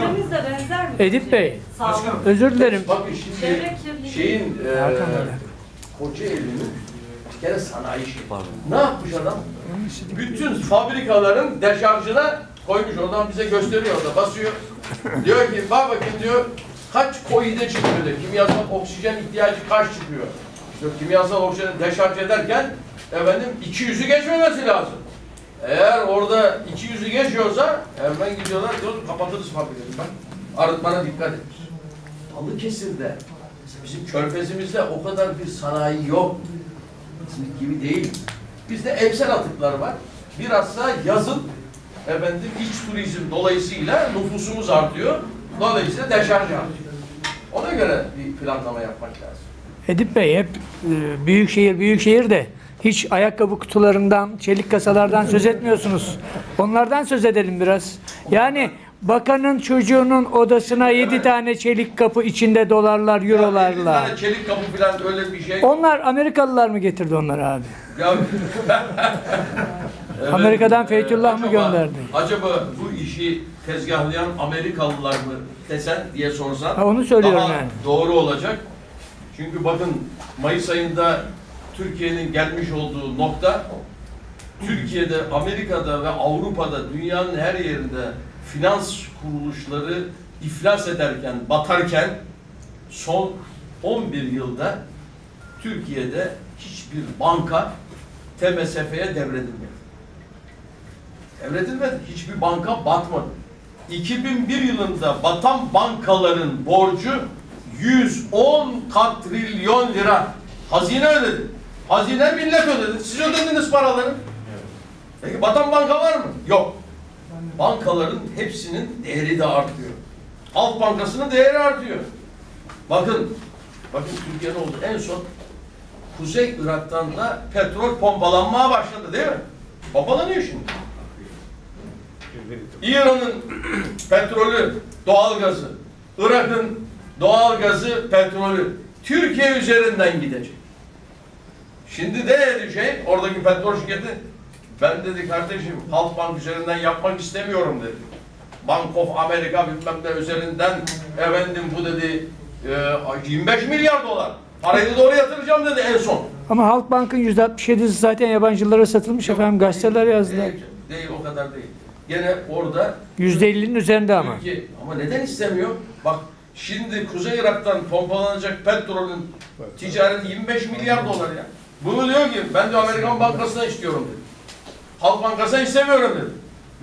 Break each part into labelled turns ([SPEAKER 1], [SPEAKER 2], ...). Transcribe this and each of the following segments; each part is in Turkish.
[SPEAKER 1] Çevremiz de benzer mi?
[SPEAKER 2] Edip Bey,
[SPEAKER 1] Sağ olun.
[SPEAKER 2] özür dilerim.
[SPEAKER 3] Bakın şimdi
[SPEAKER 1] kirliliği.
[SPEAKER 3] şeyin e,
[SPEAKER 2] Hakan.
[SPEAKER 3] Kocaeli'nin bir kere sanayi şey. Ne yapmış adam? Bütün fabrikaların deşarjına koymuş. Oradan bize gösteriyor orada basıyor. diyor ki bak bakayım diyor kaç koide çıkıyor diyor. Kimyasal oksijen ihtiyacı kaç çıkıyor. Diyor, kimyasal oksijen deşarj ederken efendim 200'ü geçmemesi lazım. Eğer orada 200'ü geçiyorsa hemen gidiyorlar diyor kapatırız fabrikayı. Bak arıtmana dikkat et. Balıkesir'de bizim körfezimizde o kadar bir sanayi yok. İzmit gibi değil. Bizde emsal atıklar var. Bilhassa yazın efendim iç turizm dolayısıyla nüfusumuz artıyor. Dolayısıyla deşarj artıyor. Ona göre bir planlama yapmak lazım.
[SPEAKER 2] Edip Bey hep e, büyük şehir büyük şehir de hiç ayakkabı kutularından, çelik kasalardan söz etmiyorsunuz. Onlardan söz edelim biraz. Yani bakanın çocuğunun odasına yedi tane çelik kapı içinde dolarlar,
[SPEAKER 3] Yani
[SPEAKER 2] eurolarla.
[SPEAKER 3] tane çelik kapı falan öyle bir şey.
[SPEAKER 2] Onlar Amerikalılar mı getirdi onları abi?
[SPEAKER 3] Ya- Evet,
[SPEAKER 2] Amerika'dan Feytullah mı
[SPEAKER 3] acaba-
[SPEAKER 2] gönderdi?
[SPEAKER 3] Acaba bu işi tezgahlayan Amerikalılar mı desen diye sorsan
[SPEAKER 2] Ha, onu söylüyorum
[SPEAKER 3] daha
[SPEAKER 2] yani.
[SPEAKER 3] doğru olacak. Çünkü bakın Mayıs ayında Türkiye'nin gelmiş olduğu nokta Türkiye'de, Amerika'da ve Avrupa'da dünyanın her yerinde finans kuruluşları iflas ederken, batarken son 11 yılda Türkiye'de hiçbir banka TMSF'ye devredilmedi. Devredilmedi. Hiçbir banka batmadı. 2001 yılında batan bankaların borcu 110 katrilyon lira. Hazine ödedi. Hazine millet ödedi. Siz ödediniz paraları. Peki batan banka var mı? Yok. Bankaların hepsinin değeri de artıyor. Halk Bankası'nın değeri artıyor. Bakın, bakın Türkiye'de oldu. En son Kuzey Irak'tan da petrol pompalanmaya başladı değil mi? Pompalanıyor şimdi. İran'ın petrolü, doğalgazı, Irak'ın doğalgazı, petrolü Türkiye üzerinden gidecek. Şimdi ne dedi şey, oradaki petrol şirketi, ben dedi kardeşim Halkbank üzerinden yapmak istemiyorum dedi. Bank of America bilmem ne üzerinden efendim bu dedi e, 25 milyar dolar. Parayı doğru yatıracağım dedi en son.
[SPEAKER 2] Ama Halkbank'ın %67'si zaten yabancılara satılmış efendim. Gazeteler yazdılar.
[SPEAKER 3] Değil, değil o kadar değil. Gene orada
[SPEAKER 2] %50'nin üzerinde ama.
[SPEAKER 3] Türkiye ama neden istemiyor? Bak şimdi Kuzey Irak'tan pompalanacak petrolün ticareti 25 milyar dolar ya. Bunu diyor ki ben de Amerikan Bankası'na istiyorum dedi. Halk Bankası'na istemiyorum dedi.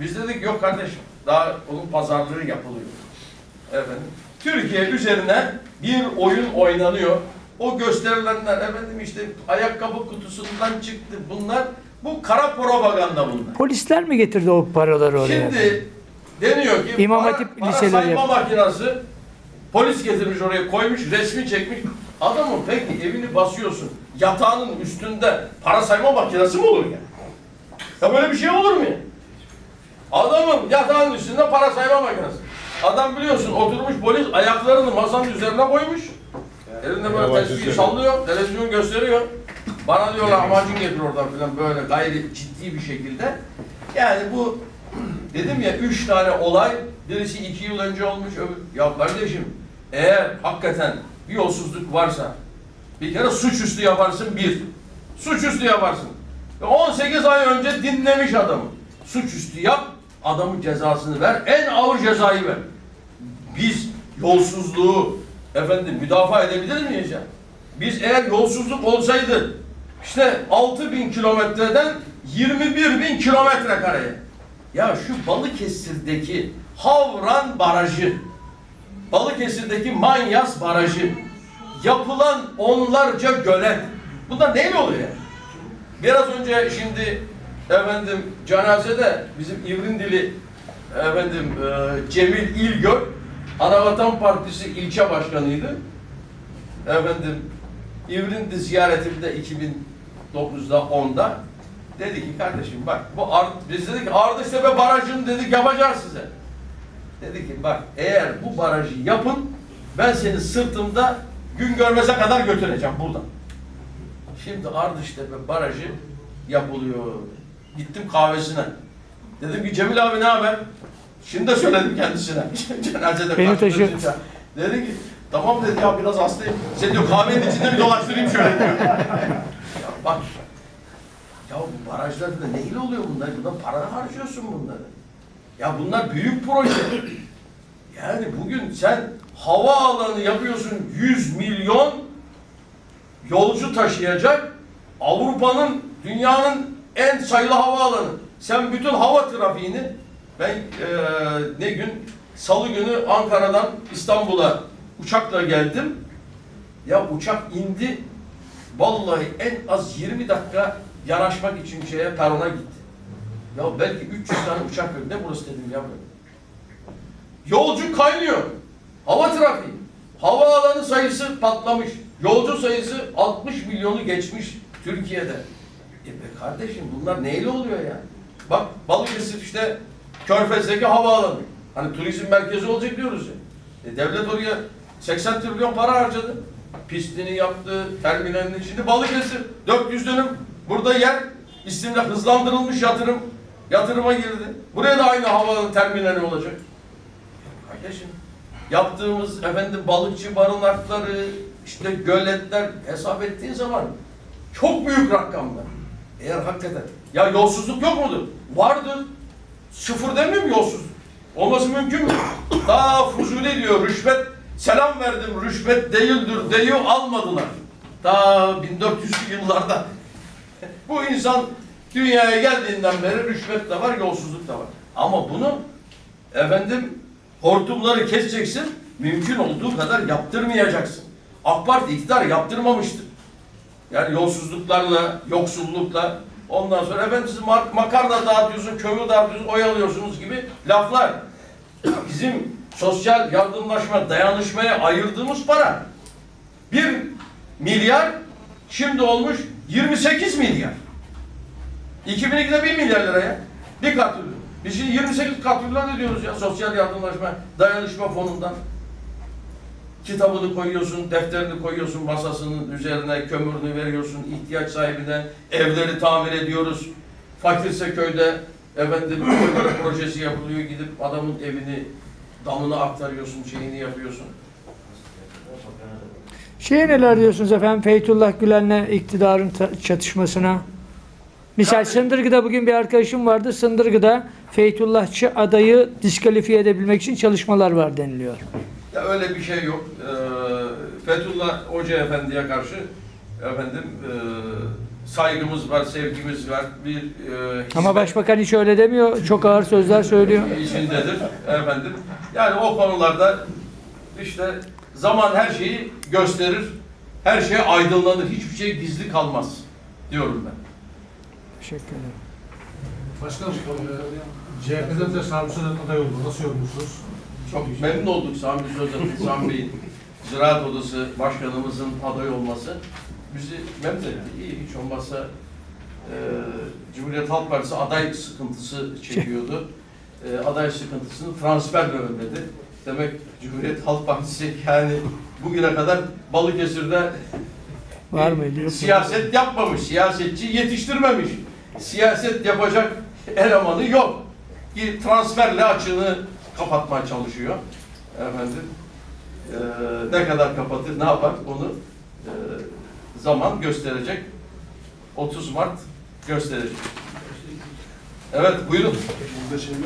[SPEAKER 3] Biz dedik yok kardeşim daha onun pazarlığı yapılıyor. Efendim. Türkiye üzerine bir oyun oynanıyor. O gösterilenler efendim işte ayakkabı kutusundan çıktı bunlar. Bu kara propaganda bunlar.
[SPEAKER 2] Polisler mi getirdi o paraları oraya?
[SPEAKER 3] Şimdi deniyor ki
[SPEAKER 2] İmam
[SPEAKER 3] para-
[SPEAKER 2] Hatip
[SPEAKER 3] para sayma
[SPEAKER 2] yap-
[SPEAKER 3] makinası polis getirmiş oraya koymuş resmi çekmiş. Adamın peki evini basıyorsun yatağının üstünde para sayma makinesi mi olur ya? Ya böyle bir şey olur mu ya? Adamın yatağının üstünde para sayma makinesi. Adam biliyorsun oturmuş polis ayaklarını masanın üzerine koymuş. Elinde böyle
[SPEAKER 4] Yavaş
[SPEAKER 3] tesbih
[SPEAKER 4] yürü.
[SPEAKER 3] sallıyor, televizyon gösteriyor. Bana diyor lahmacun getir oradan falan böyle gayri ciddi bir şekilde. Yani bu dedim ya üç tane olay, birisi iki yıl önce olmuş, öbür... Ya kardeşim eğer hakikaten bir yolsuzluk varsa bir kere suçüstü yaparsın bir. Suçüstü yaparsın. Ve 18 ay önce dinlemiş adamı. Suçüstü yap, adamın cezasını ver, en ağır cezayı ver. Biz yolsuzluğu efendim müdafaa edebilir miyiz ya? Biz eğer yolsuzluk olsaydı işte 6 bin kilometreden 21 bin kilometre kareye. Ya şu Balıkesir'deki Havran Barajı, Balıkesir'deki Manyas Barajı, yapılan onlarca gölet. Bunlar neyle oluyor? Biraz önce şimdi efendim cenazede bizim İvrindili efendim e, Cemil İlgör Anavatan Partisi ilçe başkanıydı. Efendim İvrindi ziyaretimde 2009'da 10'da dedi ki kardeşim bak bu Ar biz dedik Ardıçtepe barajını dedik yapacağız size. Dedi ki bak eğer bu barajı yapın ben seni sırtımda gün görmese kadar götüreceğim buradan. Şimdi Ardıştepe barajı yapılıyor. Gittim kahvesine. Dedim ki Cemil abi ne haber? Şimdi de söyledim kendisine. Cenazede
[SPEAKER 2] Beni
[SPEAKER 3] karşılaşınca.
[SPEAKER 2] taşı.
[SPEAKER 3] Dedi ki tamam dedi ya biraz hastayım. Seni diyor kahvenin içinde bir dolaştırayım şöyle diyor. ya bak ya bu barajlarda neyle oluyor bunlar? Buna para harcıyorsun bunları. Ya bunlar büyük proje. Yani bugün sen hava alanı yapıyorsun 100 milyon yolcu taşıyacak Avrupa'nın dünyanın en sayılı havaalanı. Sen bütün hava trafiğini ben eee, ne gün salı günü Ankara'dan İstanbul'a uçakla geldim. Ya uçak indi. Vallahi en az 20 dakika yanaşmak için şeye perona gitti. Ya belki 300 tane uçak. Ne burası dedim ya. Yolcu kaynıyor. Hava trafiği. Havaalanı sayısı patlamış. Yolcu sayısı 60 milyonu geçmiş Türkiye'de. E be kardeşim bunlar neyle oluyor ya? Bak Balıkesir işte Körfez'deki havaalanı. Hani turizm merkezi olacak diyoruz ya. E devlet oraya 80 trilyon para harcadı. Pistini yaptı, terminalini. Şimdi Balıkesir 400 dönüm burada yer isimle hızlandırılmış yatırım yatırıma girdi. Buraya da aynı havaalanı terminali olacak. Kardeşim yaptığımız efendim balıkçı barınakları, işte göletler hesap ettiğin zaman çok büyük rakamlar. Eğer hakikaten ya yolsuzluk yok mudur? Vardır. Sıfır demiyorum yolsuzluk. Olması mümkün mü? Daha Fuzuli diyor rüşvet selam verdim rüşvet değildir deyi almadılar. Daha 1400'lü yıllarda. Bu insan dünyaya geldiğinden beri rüşvet de var, yolsuzluk da var. Ama bunu efendim hortumları keseceksin, mümkün olduğu kadar yaptırmayacaksın. AK Parti iktidar yaptırmamıştır. Yani yolsuzluklarla, yoksullukla, ondan sonra efendim siz mak- makarna dağıtıyorsun, kömür dağıtıyorsunuz, oyalıyorsunuz gibi laflar. Bizim sosyal yardımlaşma, dayanışmaya ayırdığımız para bir milyar şimdi olmuş 28 milyar. 2002'de 1 milyar liraya bir katrilyon. Biz şimdi 28 katrilyon ödüyoruz ya sosyal yardımlaşma, dayanışma fonundan. Kitabını koyuyorsun, defterini koyuyorsun masasının üzerine, kömürünü veriyorsun, ihtiyaç sahibine, evleri tamir ediyoruz. Fakirse köyde efendim projesi yapılıyor, gidip adamın evini, damını aktarıyorsun, şeyini yapıyorsun.
[SPEAKER 2] Şeye neler diyorsunuz efendim Feytullah Gülen'le iktidarın çatışmasına? Misal. Sındırgı'da bugün bir arkadaşım vardı. Sındırgı'da Feytullahçı adayı diskalifiye edebilmek için çalışmalar var deniliyor.
[SPEAKER 3] Ya öyle bir şey yok. Ee, Fethullah Hoca Efendi'ye karşı efendim e, saygımız var, sevgimiz var. Bir e,
[SPEAKER 2] Ama başbakan hiç öyle demiyor. Çok ağır sözler söylüyor.
[SPEAKER 3] içindedir efendim. Yani o konularda işte zaman her şeyi gösterir. Her şey aydınlanır. Hiçbir şey gizli kalmaz diyorum ben.
[SPEAKER 2] Teşekkür ederim.
[SPEAKER 1] Başkanım, CHP'den de Sami Sözen aday oldu. Nasıl yorumluyorsunuz?
[SPEAKER 3] Çok memnun olduk Sami Sözen, Sami Bey'in Ziraat Odası Başkanımızın aday olması. Bizi memnun etti. İyi hiç olmazsa e, Cumhuriyet Halk Partisi aday sıkıntısı çekiyordu. E, aday sıkıntısını transferle önledi. Demek Cumhuriyet Halk Partisi yani bugüne kadar Balıkesir'de
[SPEAKER 2] Var mu?
[SPEAKER 3] siyaset yapmamış, siyasetçi yetiştirmemiş. Siyaset yapacak elemanı yok. Bir transferle açığını kapatmaya çalışıyor. Efendim, eee, ne kadar kapatır, ne yapar onu eee, zaman gösterecek. 30 Mart gösterecek. Evet, buyurun.
[SPEAKER 1] Burada şey yok?